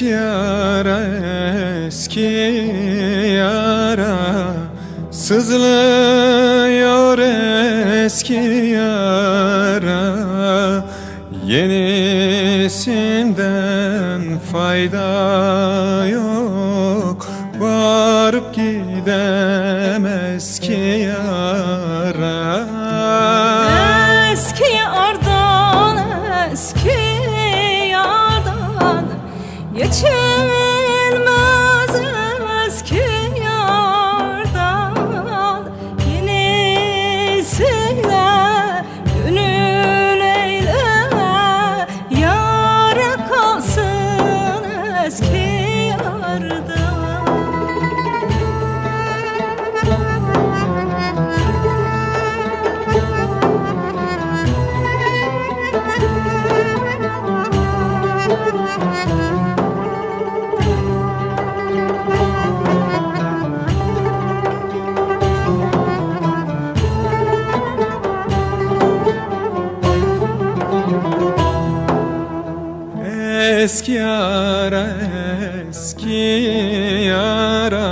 Eski yara eski yara. Sızlıyor eski yara. Yenisinden fayda yok. Varıp gidemez too. Eski yara eski yara.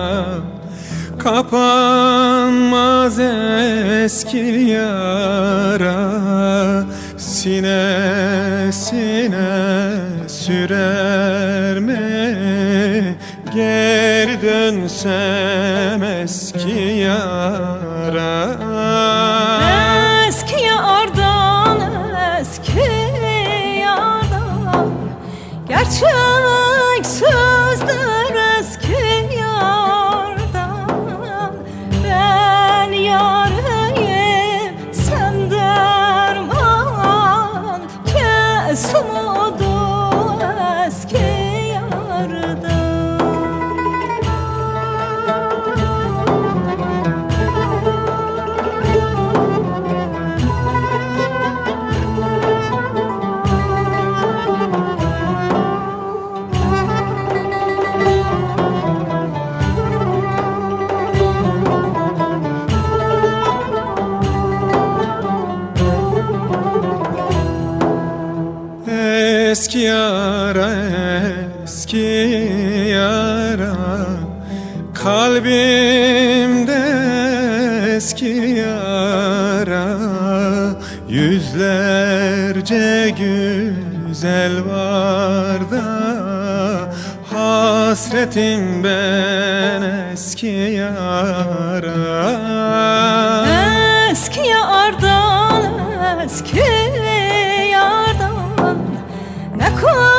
Kapanmaz eski yara. Sinesine sürer mi? Geri dönsem eski yara Kes Eski yara eski yara. Kalbimde eski yara. Yüzlerce güzel var da Hasretim ben eski yara. Eski yardan, eski cool.